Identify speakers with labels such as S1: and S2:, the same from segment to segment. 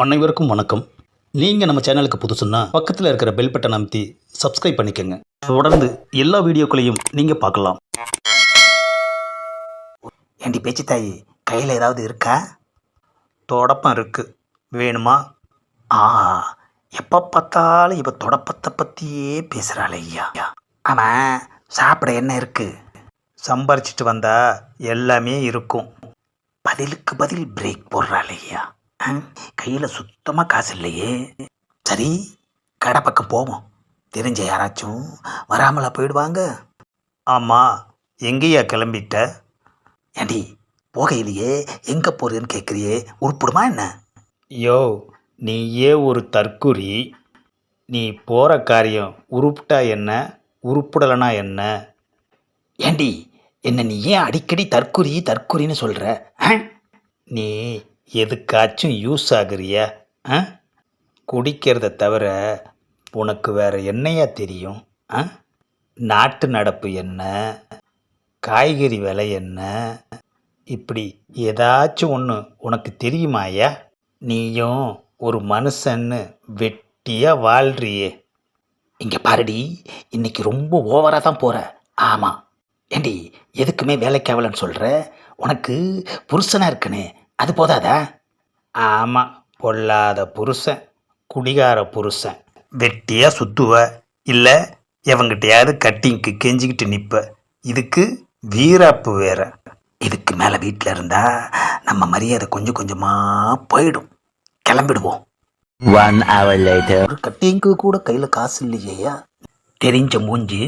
S1: அனைவருக்கும் வணக்கம். நீங்கள் நம்ம சேனலுக்கு புதுசுன்னா பக்கத்தில் இருக்கிற பெல் பட்டன் அமைத்தி சப்ஸ்கிரைப் பண்ணிக்கோங்க. தொடர்ந்து எல்லா வீடியோக்களையும் நீங்கள் பார்க்கலாம்.
S2: ஏண்டி பேச்சு தாய் கையில் ஏதாவது இருக்கா?
S1: தொடப்பம் இருக்குது வேணுமா?
S2: ஆ எப்போ பார்த்தாலும் இப்போ தொடப்பத்தை பற்றியே பேசுகிறாள் ஐயா. ஆமாம் சாப்பிட என்ன இருக்குது
S1: சம்பாரிச்சிட்டு வந்தால் எல்லாமே இருக்கும்.
S2: பதிலுக்கு பதில் பிரேக் போடுறாள் ஐயா. கையில் சுத்தமாக காசு இல்லையே. சரி கடை பக்கம் போவோம். தெரிஞ்ச யாராச்சும் வராமலா போயிடுவாங்க.
S1: ஆமாம் எங்கேயா கிளம்பிட்ட?
S2: ஏண்டி போகையிலேயே எங்கே போகிறேன்னு கேட்குறியே உருப்பிடுமா என்ன?
S1: யோ நீயே ஒரு தற்குறி. நீ போகிற காரியம் உருப்பிட்டா என்ன? உருப்பிடலைனா என்ன?
S2: ஏண்டி என்ன நீ ஏன் அடிக்கடி தற்குறி தற்குறின்னு சொல்கிற
S1: நீ எதுக்காச்சும் யூஸ் ஆகுறியா? ஆ? குடிக்கிறத தவிர உனக்கு வேறு என்னையா தெரியும்? ஆ? நாட்டு நடப்பு என்ன? காய்கறி விலை என்ன? இப்படி ஏதாச்சும் ஒன்று உனக்கு தெரியுமாயா நீயும் ஒரு மனுஷன்னு வெட்டியாக வாழ்றியே.
S2: இங்கே பாருடி இன்னைக்கு ரொம்ப ஓவராக தான் போகிற ஆமாம் ஏண்டி எதுக்குமே வேலைக்கு ஆகலன்னு சொல்கிற உனக்கு புருஷனாக இருக்கனே. அது போதாதா?
S1: ஆமாம் பொல்லாத புருஷன் குடிகார புருஷன். வெட்டியாக சுத்துவ இல்லை எவங்கிட்டையாவது கட்டிங்க்கு கெஞ்சிக்கிட்டு நிற்ப இதுக்கு வீராப்பு வேற.
S2: இதுக்கு மேலே வீட்டில் இருந்தால் நம்ம மரியாதை கொஞ்சம் கொஞ்சமாக போயிடும். கிளம்பிடுவோம்.
S3: One hour later.
S2: ஒரு கட்டிங்க்கு கூட கையில் காசு இல்லையா தெரிஞ்ச மூஞ்சி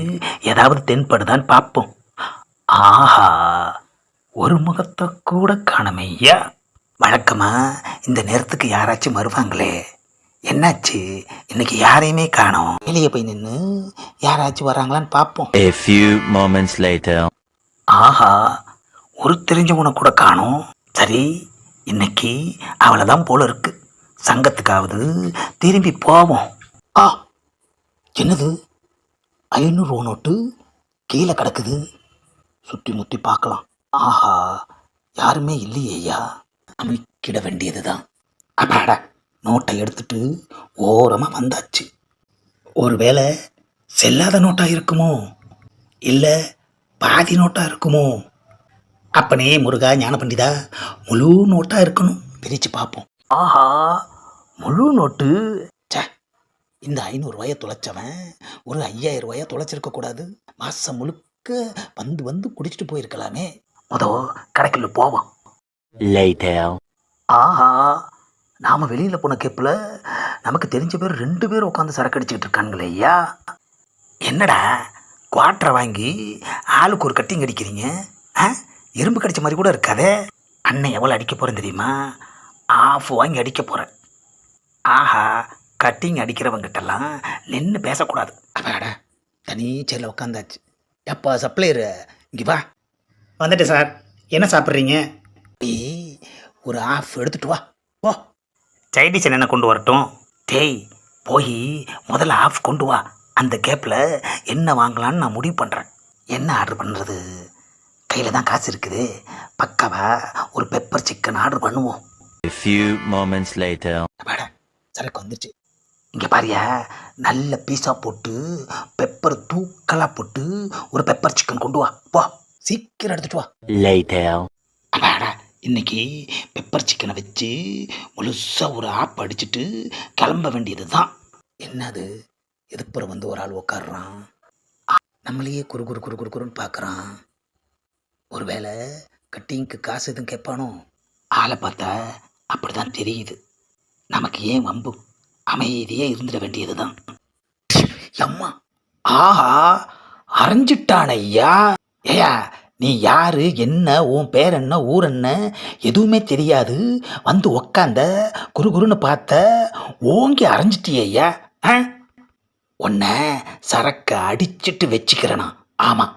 S2: ஏதாவது தென்படுதான்னு பார்ப்போம் ஆஹா ஒரு முகத்தை கூட காணமையா? வழக்கமா? இந்த நேரத்துக்கு யாராச்சும் வருவாங்களே? என்னாச்சு? இன்னைக்கு யாரையுமே காணோம். வெளியே போய் நின்று யாராச்சும் வராங்களான்னு பார்ப்போம்
S3: A few moments later.
S2: ஆஹா ஒரு தெரிஞ்சவனை கூட காணோம். சரி இன்னைக்கு அவளை தான் போல இருக்கு. சங்கத்துக்காவது திரும்பி போவோம். ஆ என்னது? ஐநூறு நோட்டு கீழே கிடக்குது. சுற்றி முற்றி பார்க்கலாம். ஆஹா யாருமே இல்லையேயா அமைக்கிட வேண்டியது தான் அப்பாடா நோட்டை எடுத்துட்டு ஓரமாக வந்தாச்சு. ஒருவேளை செல்லாத நோட்டாக இருக்குமோ? இல்லை பாதி நோட்டாக இருக்குமோ? அப்பனே முருகா ஞான பண்டிதா முழு நோட்டாக இருக்கணும். பிரித்து பார்ப்போம் ஆஹா முழு நோட்டு? ச்சே இந்த ஐநூறுரூவாயை தொலைச்சவன் ஒரு ஐயாயிரம் ரூபாயை தொலைச்சிருக்க கூடாது. மாதம் முழுக்க வந்து வந்து குடிச்சிட்டு போயிருக்கலாமே. மொதல் கடைக்குள்ள போவோம்.
S3: Later.
S2: ஆஹா நாம் வெளியில் போன கேப்பில் நமக்கு தெரிஞ்ச பேர் ரெண்டு பேர் உட்காந்து சரக்கு அடிச்சுக்கிட்டு இருக்காங்களே ஐயா. என்னடா குவாட்டரை வாங்கி ஆளுக்கு ஒரு கட்டிங் அடிக்கிறீங்க? ஆ? எறும்பு கடிச்ச மாதிரி கூட இருக்காதே. அண்ணன் எவ்வளோ அடிக்க போகிறேன் தெரியுமா? ஆஃப் வாங்கி அடிக்க போகிறேன் ஆஹா கட்டிங் அடிக்கிறவங்கிட்டலாம் நின்று பேசக்கூடாது. அப்பாடா தனி சேரில் உட்காந்தாச்சு எப்பா சப்ளையரு இங்கே வா.
S1: வந்துட்டேன் சார். என்ன சாப்பிட்றீங்க?
S2: டேய் ஒரு ஆஃப் எடுத்துட்டு வா. போ.
S1: சைடிஸ் என்னென்ன கொண்டு வரட்டும்?
S2: டேய் போய் முதல்ல ஆஃப் கொண்டு வா. அந்த கேப்பில் என்ன வாங்கலான்னு நான் முடிவு பண்ணுறேன் என்ன ஆர்டர் பண்ணுறது கையில் தான் காசு இருக்குது. பக்காவா ஒரு பெப்பர் சிக்கன் ஆர்டர் பண்ணுவோம்.
S3: A few moments later.
S2: அப்பாடா சரக்கு வந்துச்சு இங்கே பாரியா நல்ல பீஸா போட்டு பெப்பர் தூக்கலாக போட்டு ஒரு பெப்பர் சிக்கன் கொண்டு வா. போ. சீக்கிரம் எடுத்துட்டு வா.
S3: Later.
S2: இன்னைக்கு பெப்பர் சிக்கனை வச்சு முழுசாக ஒரு ஆப் அடிச்சிட்டு கிளம்ப வேண்டியது தான் என்னது? எதுப்புறம் வந்து ஒரு ஆள் உக்காடுறான் நம்மளையே குறு குறு குறு குறு குறுன்னு பார்க்குறான் ஒருவேளை கட்டிங்க்கு காசு எதுவும் கேட்பானோ? ஆளை பார்த்தா அப்படி தான் தெரியுது. நமக்கு ஏன் வம்பு? அமைதியே இருந்துட வேண்டியது தான் அம்மா. ஆஹா அரைஞ்சிட்டான் ஐயா. ஏயா நீ யாரு என்ன உன் பேர் என்ன ஊர் என்ன எதுவுமே தெரியாது. வந்து உக்காந்த குறுகுறுன்னு பார்த்த ஓங்கி அரைஞ்சிட்டியா ஆ? உன்னை சரக்கை அடிச்சிட்டு வச்சுக்கிறேனா. ஆமாம்